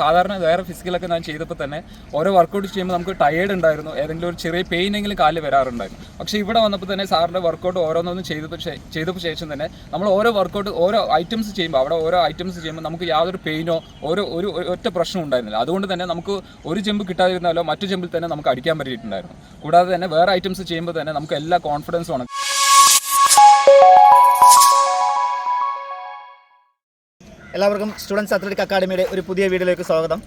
സാധാരണ വേറെ ഫിസിക്കലൊക്കെ ഞാൻ ചെയ്തപ്പോൾ തന്നെ ഓരോ വർക്കൗട്ട് ചെയ്യുമ്പോൾ നമുക്ക് ടയേർഡ് ഉണ്ടായിരുന്നു. ഏതെങ്കിലും ഒരു ചെറിയ പെയിൻ എങ്കിലും കാലിൽ വരാറുണ്ടായിരുന്നു. പക്ഷേ ഇവിടെ വന്നപ്പോൾ തന്നെ സാറിന്റെ വർക്കൗട്ട് ഓരോന്നൊന്നും ചെയ്തപ്പോൾ ചെയ്തപ്പോൾ ശേഷം തന്നെ നമ്മൾ ഓരോ വർക്കൗട്ട് ഓരോ ഐറ്റംസ് ചെയ്യുമ്പോൾ അവിടെ ഓരോ ഐറ്റംസ് ചെയ്യുമ്പോൾ നമുക്ക് യാതൊരു പെയിനോ ഓരോ ഒരു ഒറ്റ പ്രശ്നം ഉണ്ടായിരുന്നില്ല. അതുകൊണ്ട് തന്നെ നമുക്ക് ഒരു ജമ്പ് കിട്ടാതിരുന്നാലോ മറ്റു ജമ്പിൽ തന്നെ നമുക്ക് അടിക്കാൻ പറ്റിയിട്ടുണ്ടായിരുന്നു. കൂടാതെ തന്നെ വേറെ ഐറ്റംസ് ചെയ്യുമ്പോൾ തന്നെ നമുക്ക് എല്ലാ കോൺഫിഡൻസും ആണ് എല്ലാവർക്കും സ്റ്റുഡൻസ് അത്ലറ്റിക് അക്കാഡമിയുടെ ഒരു പുതിയ വീഡിയോയിലേക്ക് സ്വാഗതം.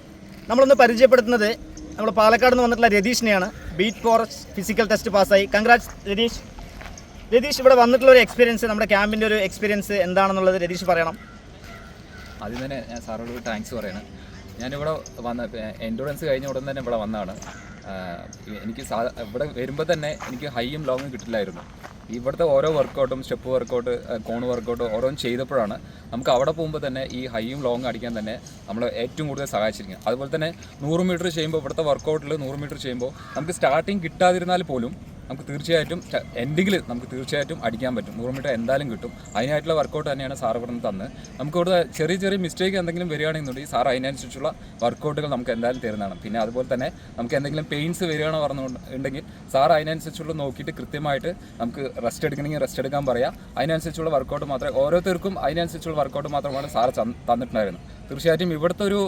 നമ്മളൊന്ന് പരിചയപ്പെടുത്തുന്നത് നമ്മൾ പാലക്കാട് നിന്ന് വന്നിട്ടുള്ള രതീഷിനെയാണ്. ബീറ്റ് ഫോറസ്റ്റ് ഫിസിക്കൽ ടെസ്റ്റ് പാസ്സായി കൺഗ്രാറ്റ്സ് രതീഷ്. രതീഷ് ഇവിടെ വന്നിട്ടുള്ള ഒരു എക്സ്പീരിയൻസ് നമ്മുടെ ക്യാമ്പിന്റെ ഒരു എക്സ്പീരിയൻസ് എന്താണെന്നുള്ളത് രതീഷ് പറയണം. ആദ്യം തന്നെ ഞാൻ സാറോട് താങ്ക്സ് പറയണം. ഞാനിവിടെ വന്ന എൻഡുറൻസ് കഴിഞ്ഞ ഉടൻ തന്നെ ഇവിടെ വന്നതാണ്. എനിക്ക് സാ ഇവിടെ വരുമ്പോൾ തന്നെ എനിക്ക് ഹൈയും ലോങ്ങും കിട്ടില്ലായിരുന്നു. ഇവിടുത്തെ ഓരോ വർക്കൗട്ടും സ്റ്റെപ്പ് വർക്കൗട്ട് കോൺ വർക്കൗട്ട് ഓരോന്നും ചെയ്തപ്പോഴാണ് നമുക്ക് അവിടെ പോകുമ്പോൾ തന്നെ ഈ ഹൈയും ലോങ്ങും അടിക്കാൻ തന്നെ നമ്മൾ ഏറ്റവും കൂടുതൽ സഹായിച്ചിരിക്കുന്നത്. അതുപോലെ തന്നെ നൂറ് മീറ്റർ ചെയ്യുമ്പോൾ ഇവിടുത്തെ വർക്കൗട്ടിൽ നൂറ് മീറ്റർ ചെയ്യുമ്പോൾ നമുക്ക് സ്റ്റാർട്ടിങ് കിട്ടാതിരുന്നാൽ പോലും നമുക്ക് തീർച്ചയായിട്ടും എൻഡിങ്ങിൽ നമുക്ക് തീർച്ചയായിട്ടും അടിക്കാൻ പറ്റും. നൂറ് മീറ്റർ എന്തായാലും കിട്ടും. അതിനായിട്ടുള്ള വർക്കൗട്ട് തന്നെയാണ് സാർ ഇവിടെ നിന്ന് തന്ന്. നമുക്ക് ഇവിടെ ചെറിയ ചെറിയ മിസ്റ്റേക്ക് എന്തെങ്കിലും വരികയാണെന്നുണ്ടെങ്കിൽ സാർ അതിനനുസരിച്ചുള്ള വർക്കൗട്ടുകൾ നമുക്ക് എന്തായാലും തരുന്നതാണ്. പിന്നെ അതുപോലെ തന്നെ നമുക്ക് എന്തെങ്കിലും പെയിൻസ് വരികയാണോ പറഞ്ഞുണ്ടെങ്കിൽ സാർ അതിനനുസരിച്ചുള്ള നോക്കിയിട്ട് കൃത്യമായിട്ട് നമുക്ക് റെസ്റ്റ് എടുക്കണമെങ്കിൽ റെസ്റ്റ് എടുക്കാൻ പറയാം. അതിനനുസരിച്ചുള്ള വർക്കൗട്ട് മാത്രമേ ഓരോരുത്തർക്കും അതിനനുസരിച്ചുള്ള വർക്കൗട്ട് മാത്രമാണ് സാർ തന്നിട്ടുണ്ടായിരുന്നത്. തീർച്ചയായിട്ടും ഇവിടുത്തെ ഒരു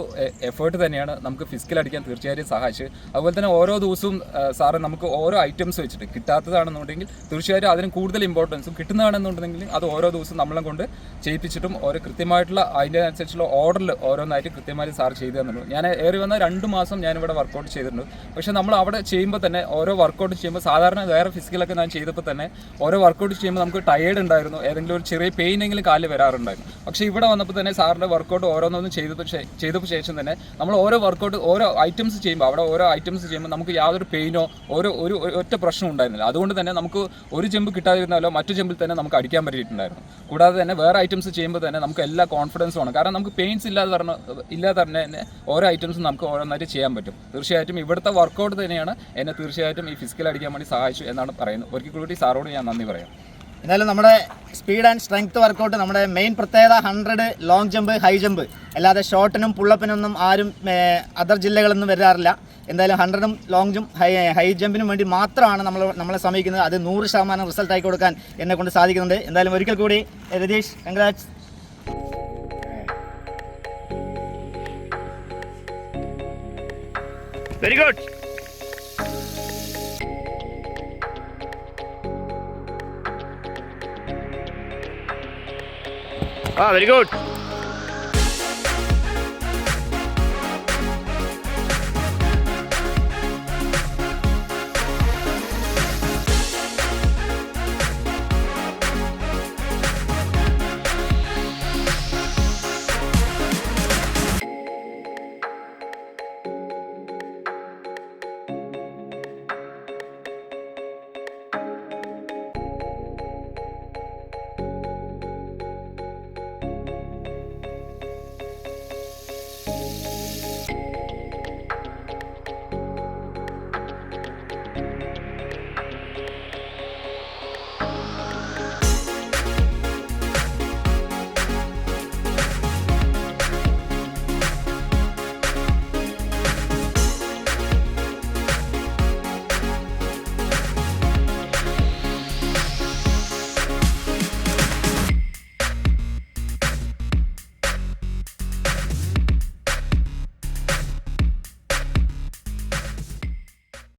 എഫേർട്ട് തന്നെയാണ് നമുക്ക് ഫിസിക്കൽ അടിക്കാൻ തീർച്ചയായിട്ടും സഹായിച്ചത്. അതുപോലെ തന്നെ ഓരോ ദിവസവും സാറ് നമുക്ക് ഓരോ ഐറ്റംസ് വെച്ചിട്ട് കിട്ടാത്തതാണെന്നുണ്ടെങ്കിൽ തീർച്ചയായിട്ടും അതിന് കൂടുതൽ ഇമ്പോർട്ടൻസും കിട്ടുന്നതാണെന്നുണ്ടെങ്കിൽ അത് ഓരോ ദിവസവും നമ്മളെ കൊണ്ട് ചെയ്യിപ്പിച്ചിട്ടും ഓരോ കൃത്യമായിട്ടുള്ള അതിന്റെ അനുസരിച്ചുള്ള ഓർഡറിൽ ഓരോന്നായിട്ട് കൃത്യമായിട്ട് സാർ ചെയ്തു തന്നുള്ളൂ ഞാൻ ഏറി വന്ന രണ്ട് മാസം ഞാനിവിടെ വർക്കൗട്ട് ചെയ്തിട്ടുണ്ട്. പക്ഷേ നമ്മൾ അവിടെ ചെയ്യുമ്പോൾ തന്നെ ഓരോ വർക്കൗട്ട് ചെയ്യുമ്പോൾ സാധാരണ വേറെ ഫിസിക്കലൊക്കെ ഞാൻ ചെയ്തപ്പോൾ തന്നെ ഓരോ വർക്കൗട്ട് ചെയ്യുമ്പോൾ നമുക്ക് ടയേർഡ് ഉണ്ടായിരുന്നു. ഏതെങ്കിലും ഒരു ചെറിയ പെയിൻ എങ്കിലും കാലിൽ വരാറുണ്ടായിരുന്നു. പക്ഷേ ഇവിടെ വന്നപ്പോൾ തന്നെ സാറിന്റെ വർക്കൗട്ട് ഓരോന്നൊന്നും ചെയ്തപ്പോൾ ചെയ്ത ചെയ്തപ്പോൾ ശേഷം തന്നെ നമ്മൾ ഓരോ വർക്കൗട്ട് ഓരോ ഐറ്റംസ് ചെയ്യുമ്പോൾ അവിടെ ഓരോ ഐറ്റംസ് ചെയ്യുമ്പോൾ നമുക്ക് യാതൊരു പെയിനോ ഓരോ ഒരു ഒറ്റ പ്രശ്നം ഉണ്ടായിരുന്നില്ല. അതുകൊണ്ട് തന്നെ നമുക്ക് ഒരു ജമ്പ് കിട്ടാതിരുന്നാലോ മറ്റു ജമ്പിൽ തന്നെ നമുക്ക് അടിക്കാൻ പറ്റിയിട്ടുണ്ടായിരുന്നു. കൂടാതെ തന്നെ വേറെ ഐറ്റംസ് ചെയ്യുമ്പോൾ തന്നെ നമുക്ക് എല്ലാ കോൺഫിഡൻസും ആണ്. കാരണം നമുക്ക് പെയിൻസ് ഇല്ലാതെ പറഞ്ഞ ഇല്ലാതെ തന്നെ ഓരോ ഐറ്റംസും നമുക്ക് ഓരോന്നായിട്ട് ചെയ്യാൻ പറ്റും. തീർച്ചയായിട്ടും ഇവിടുത്തെ വർക്കൗട്ട് തന്നെയാണ് എന്നെ തീർച്ചയായിട്ടും ഈ ഫിസിക്കൽ അടിക്കാൻ വേണ്ടി സഹായിച്ചു എന്നാണ് പറയുന്നത്. ഒരിക്കൽ കൂടി സാറോട് ഞാൻ നന്ദി പറയാം. എന്നാലും നമ്മുടെ സ്പീഡ് ആൻഡ് സ്ട്രെങ്ത് വർക്കൗട്ട് നമ്മുടെ മെയിൻ പ്രത്യേകത hundred long jump high jump അല്ലാതെ ഷോർട്ടിനും പുള്ളപ്പിനൊന്നും ആരും അതർ ജില്ലകളൊന്നും വരാറില്ല. എന്തായാലും ഹൺഡ്രഡും ലോങ് ജമ്പ് ഹൈ ഹൈ ജമ്പിനും വേണ്ടി മാത്രമാണ് നമ്മൾ നമ്മളെ സമീപിക്കുന്നത് അത് നൂറ് ശതമാനം റിസൾട്ട് ആയി കൊടുക്കാൻ എന്നെ കൊണ്ട് സാധിക്കുന്നുണ്ട്. എന്തായാലും ഒരിക്കൽ കൂടി Ratheesh congrats very good Ah, very good.